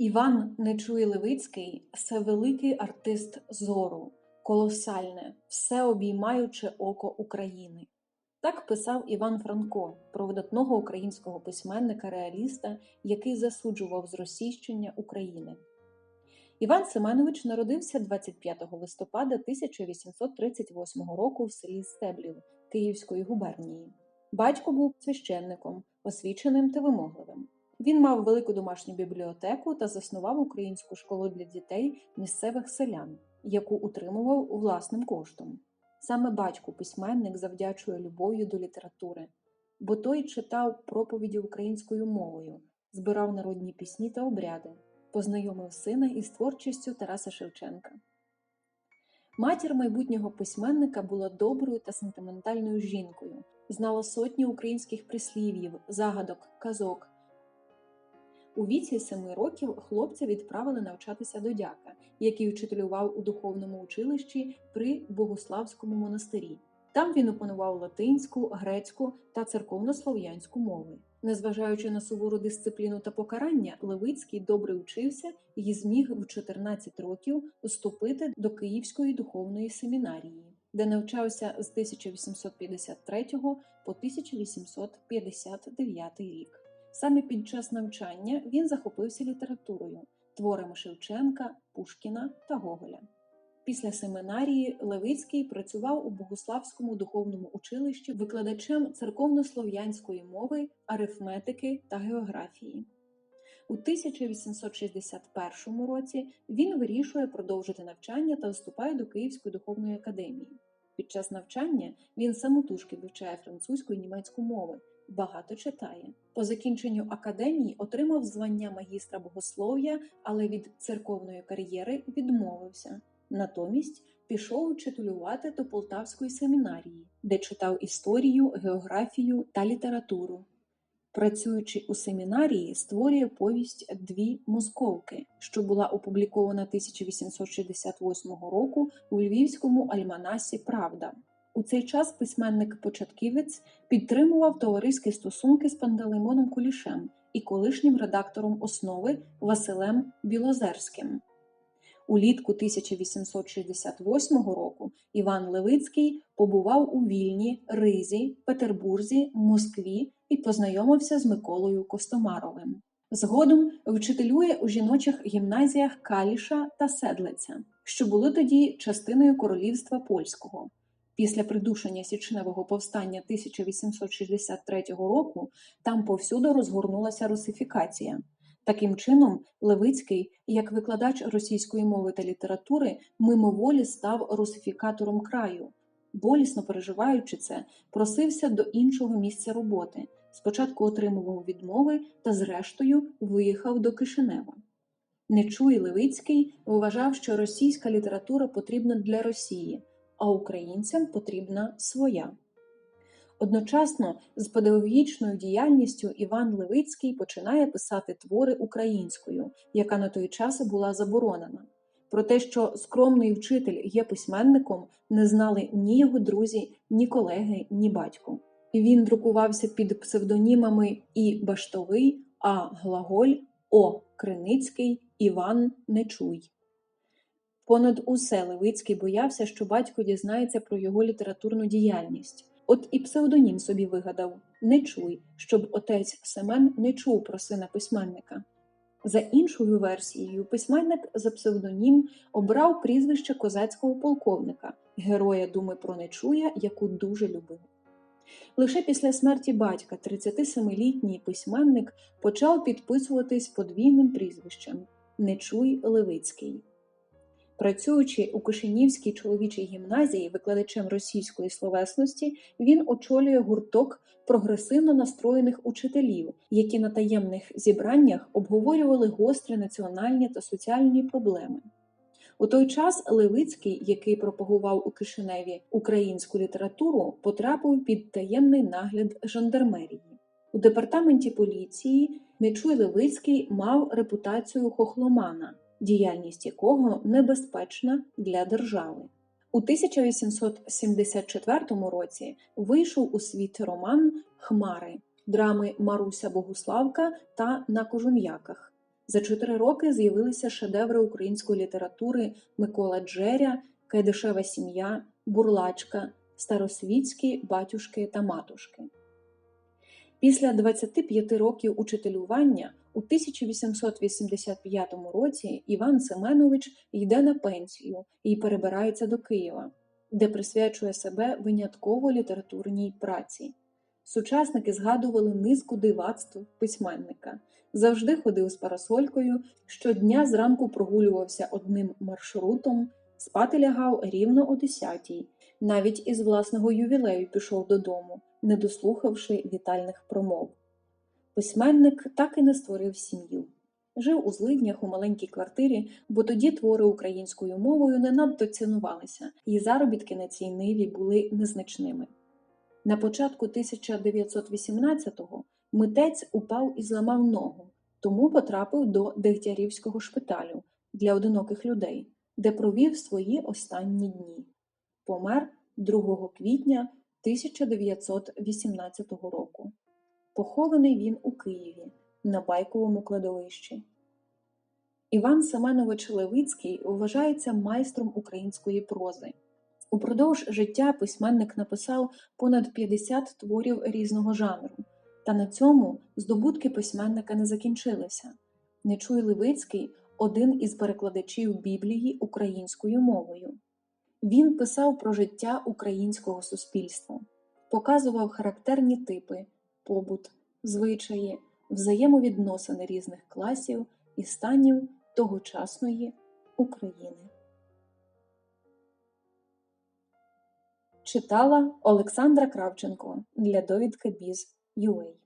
Іван Нечуй Левицький це великий артист зору, колосальне, всеобіймаюче око України. Так писав Іван Франко про видатного українського письменника-реаліста, який засуджував зросійщення України. Іван Семенович народився 25 листопада 1838 року в селі Стеблів Київської губернії. Батько був священником, освіченим та вимогливим. Він мав велику домашню бібліотеку та заснував українську школу для дітей місцевих селян, яку утримував власним коштом. Саме батьку письменник завдячує любов'ю до літератури, бо той читав проповіді українською мовою, збирав народні пісні та обряди, познайомив сина із творчістю Тараса Шевченка. Матір майбутнього письменника була доброю та сентиментальною жінкою, знала сотні українських прислів'їв, загадок, казок. У віці семи років хлопця відправили навчатися до дяка, який учителював у духовному училищі при Богославському монастирі. Там він опанував латинську, грецьку та церковнослов'янську мови. Незважаючи на сувору дисципліну та покарання, Левицький добре учився і зміг в 14 років вступити до Київської духовної семінарії, де навчався з 1853 по 1859 рік. Саме під час навчання він захопився літературою, творами Шевченка, Пушкіна та Гоголя. Після семинарії Левицький працював у Богославському духовному училищі викладачем церковнослов'янської мови, арифметики та географії. У 1861 році він вирішує продовжити навчання та вступає до Київської духовної академії. Під час навчання він самотужки вивчає французьку і німецьку мови, багато читає. По закінченню академії отримав звання магістра богослов'я, але від церковної кар'єри відмовився. Натомість пішов учителювати до Полтавської семінарії, де читав історію, географію та літературу. Працюючи у семінарії, створює повість Дві московки, що була опублікована 1868 року у Львівському альманасі Правда. У цей час письменник-початківець підтримував товариські стосунки з Пантелеймоном Кулішем і колишнім редактором основи Василем Білозерським. Улітку 1868 року Іван Левицький побував у Вільні, Ризі, Петербурзі, Москві і познайомився з Миколою Костомаровим. Згодом вчителює у жіночих гімназіях Каліша та Седлиця, що були тоді частиною королівства польського. Після придушення січневого повстання 1863 року там повсюди розгорнулася русифікація. Таким чином, Левицький, як викладач російської мови та літератури, мимоволі став русифікатором краю. Болісно переживаючи це, просився до іншого місця роботи. Спочатку отримував відмови та, зрештою, виїхав до Кишинева. Нечуй Левицький вважав, що російська література потрібна для Росії, а українцям потрібна своя. Одночасно з педагогічною діяльністю Іван Левицький починає писати твори українською, яка на той час була заборонена. Про те, що скромний вчитель є письменником, не знали ні його друзі, ні колеги, ні батько. Він друкувався під псевдонімами І Баштовий, А. Глаголь, О. Криницький, Іван Нечуй. Понад усе Левицький боявся, що батько дізнається про його літературну діяльність. От і псевдонім собі вигадав не чуй, щоб отець Семен не чув про сина письменника. За іншою версією, письменник за псевдонім обрав прізвище козацького полковника, героя Думи про Нечуя, яку дуже любив. Лише після смерті батька 37-літній письменник почав підписуватись подвійним прізвищем Нечуй Левицький. Працюючи у Кишинівській чоловічій гімназії викладачем російської словесності, він очолює гурток прогресивно настроєних учителів, які на таємних зібраннях обговорювали гострі національні та соціальні проблеми. У той час Левицький, який пропагував у Кишиневі українську літературу, потрапив під таємний нагляд жандармерії. У департаменті поліції Нечуй Левицький мав репутацію хохломана діяльність якого небезпечна для держави. У 1874 році вийшов у світ роман Хмари драми Маруся Богуславка та На кожум'яках. За чотири роки з'явилися шедеври української літератури Микола Джеря, Кайдашева сім'я, Бурлачка, Старосвітські, Батюшки та Матушки. Після 25 років учителювання у 1885 році Іван Семенович йде на пенсію і перебирається до Києва, де присвячує себе винятково літературній праці. Сучасники згадували низку дивацтв письменника. Завжди ходив з парасолькою, щодня зранку прогулювався одним маршрутом, спати лягав рівно о 10-й. Навіть із власного ювілею пішов додому, не дослухавши вітальних промов. Письменник так і не створив сім'ю. Жив у злиднях у маленькій квартирі, бо тоді твори українською мовою не надто цінувалися, і заробітки на цій ниві були незначними. На початку 1918-го митець упав і зламав ногу, тому потрапив до Дегтярівського шпиталю для одиноких людей, де провів свої останні дні. Помер 2 квітня 1918 року. Похований він у Києві на байковому кладовищі. Іван Семенович Левицький вважається майстром української прози. Упродовж життя письменник написав понад 50 творів різного жанру, та на цьому здобутки письменника не закінчилися. Нечуй Левицький один із перекладачів Біблії українською мовою. Він писав про життя українського суспільства, показував характерні типи, побут, звичаї, взаємовідносини різних класів і станів тогочасної України. Читала Олександра Кравченко для довідки Біз.UA